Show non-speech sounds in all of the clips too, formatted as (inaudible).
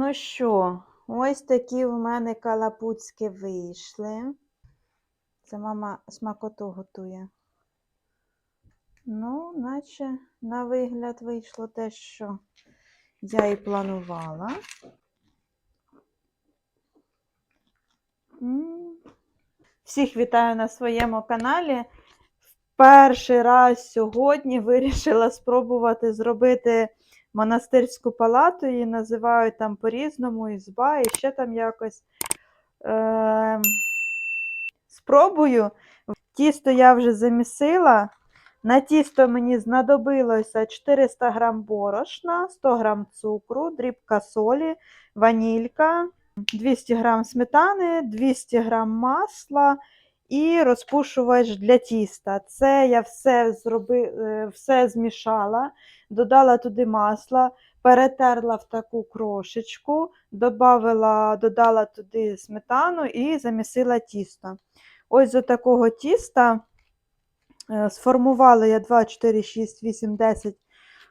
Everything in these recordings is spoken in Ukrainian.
Ну що, ось такі в мене калапуцьки вийшли. Це мама смакоту готує. Ну, наче на вигляд вийшло те, що я і планувала. Всіх вітаю на своєму каналі. Перший раз сьогодні вирішила спробувати зробити монастирську палату. Її називають там по-різному, ізба, і ще там якось. Е- спробую. Тісто я вже замісила. На тісто мені знадобилося 400 г борошна, 100 г цукру, дрібка солі, ванілька, 200 г сметани, 200 г масла і розпушувач для тіста. Це я все зроби, е, все змішала, додала туди масла, перетерла в таку крошечку, добавила, додала туди сметану і замісила тісто. Ось з такого тіста е, сформувала я 2, 4, 6, 8, 10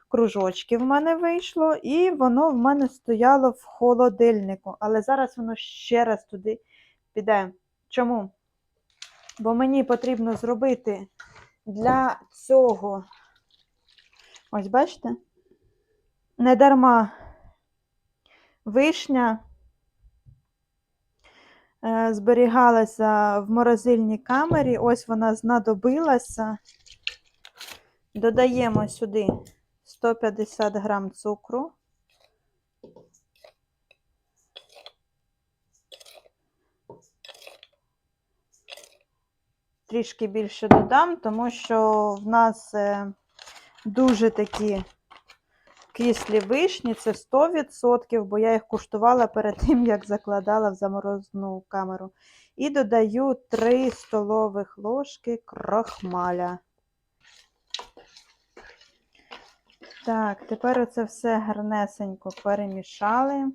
кружочків в мене вийшло, і воно в мене стояло в холодильнику. Але зараз воно ще раз туди піде. Чому? Бо мені потрібно зробити для цього, ось бачите, не дарма вишня е, зберігалася в морозильній камері, ось вона знадобилася. Додаємо сюди 150 грам цукру. Трішки більше додам, тому що в нас е, дуже такі кислі вишні, це 100%, бо я їх куштувала перед (laughs) тим, як закладала в заморозну камеру. І додаю 3 столових ложки крохмаля. Так, тепер оце все гарнесенько перемішали,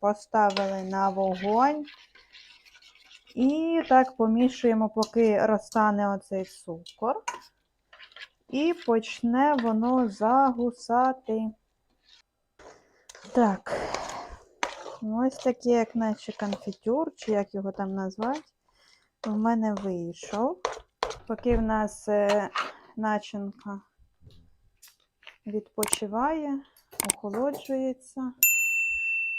поставили на вогонь. І так помішуємо, поки розтане оцей цукор. І почне воно загусати. Так, ось таке, як наче конфітюр, чи як його там назвати, в мене вийшов. Поки в нас е, начинка відпочиває, охолоджується,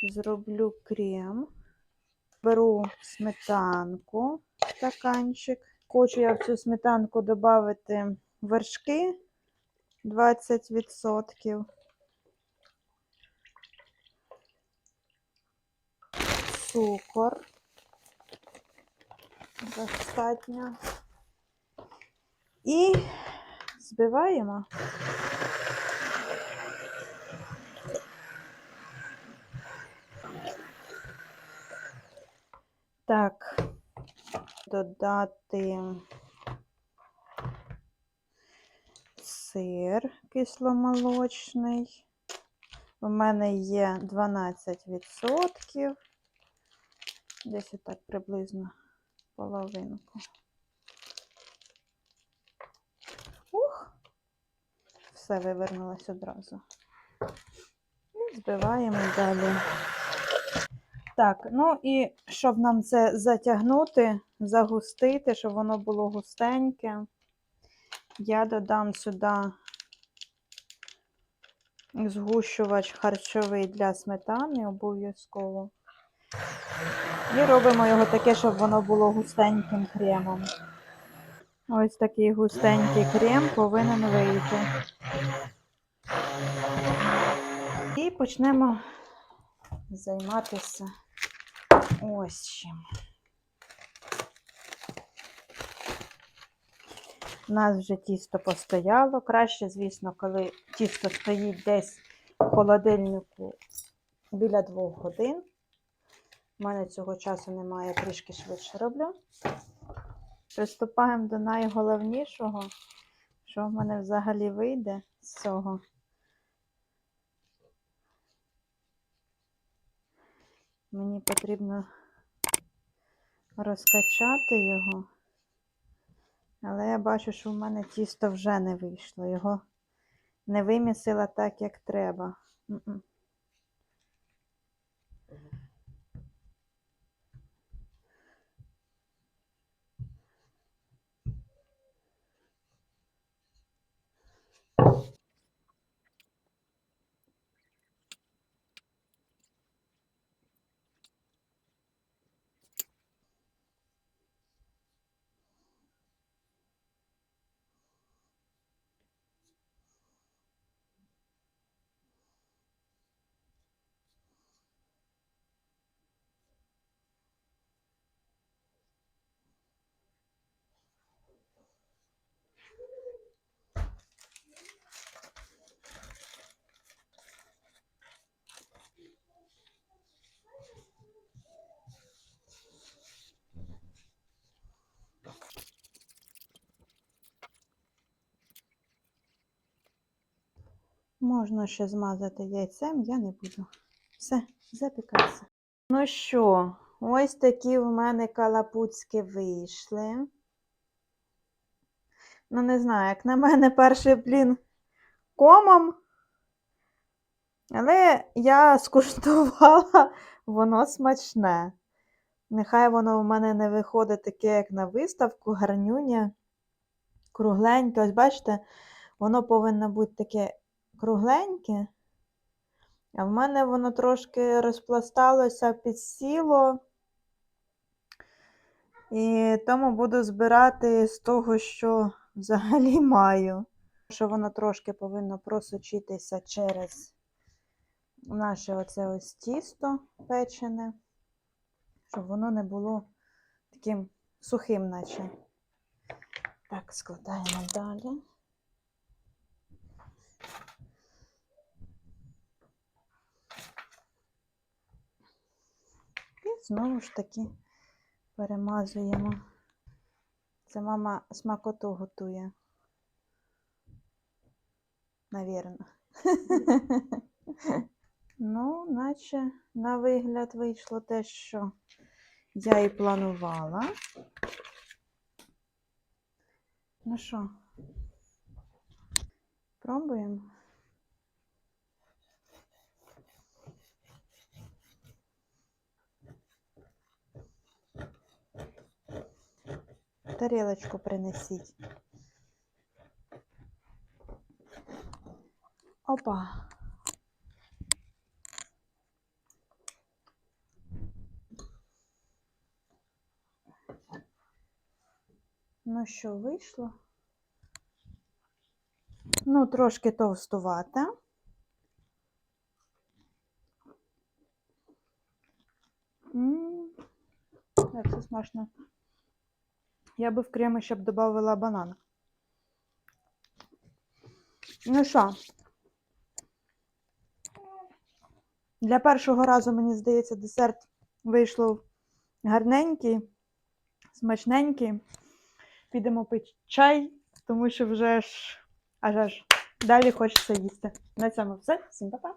зроблю крем. Беру сметанку, стаканчик. Хочу я в цю сметанку додати вершки 20%. Цукор. Достатньо. І збиваємо. Так, додати сир кисломолочний. У мене є 12%. Десь отак приблизно половинку. Ух, все вивернулось одразу. І збиваємо далі. Так, ну і щоб нам це затягнути, загустити, щоб воно було густеньке, я додам сюди згущувач харчовий для сметани обов'язково. І робимо його таке, щоб воно було густеньким кремом. Ось такий густенький крем повинен вийти. І почнемо займатися ось чим. У нас вже тісто постояло. Краще, звісно, коли тісто стоїть десь в холодильнику біля двох годин. У мене цього часу немає, я трішки швидше роблю. Приступаємо до найголовнішого, що в мене взагалі вийде з цього. Мені потрібно розкачати його, але я бачу, що в мене тісто вже не вийшло. Його не вимісила так, як треба. Можна ще змазати яйцем, я не буду. Все, запікайся. Ну що, ось такі в мене калапуцьки вийшли. Ну, не знаю, як на мене перший блін комом. Але я скуштувала, воно смачне. Нехай воно в мене не виходить таке, як на виставку, гарнюня, кругленьке. Ось бачите, воно повинно бути таке кругленьке. А в мене воно трошки розпласталося, підсіло. І тому буду збирати з того, що взагалі (laughs) маю. Що воно трошки повинно просочитися через наше оце ось тісто печене, щоб воно не було таким сухим, наче. Так, складаємо далі. Знову ж таки перемазуємо. Це мама смакоту готує. Навірно. (laughs) Ну, наче на вигляд вийшло те, що я і планувала. Ну що, пробуємо? Тарілочку принесіть. Опа. Ну що, вийшло? Ну, трошки товстувате. М, Як це смачно. Я би в креми ще б додавала банан. Ну що? Для першого разу, мені здається, десерт вийшло гарненький, смачненький. Підемо пити чай, тому що вже ж аж аж далі хочеться їсти. На цьому все. Всім па-па!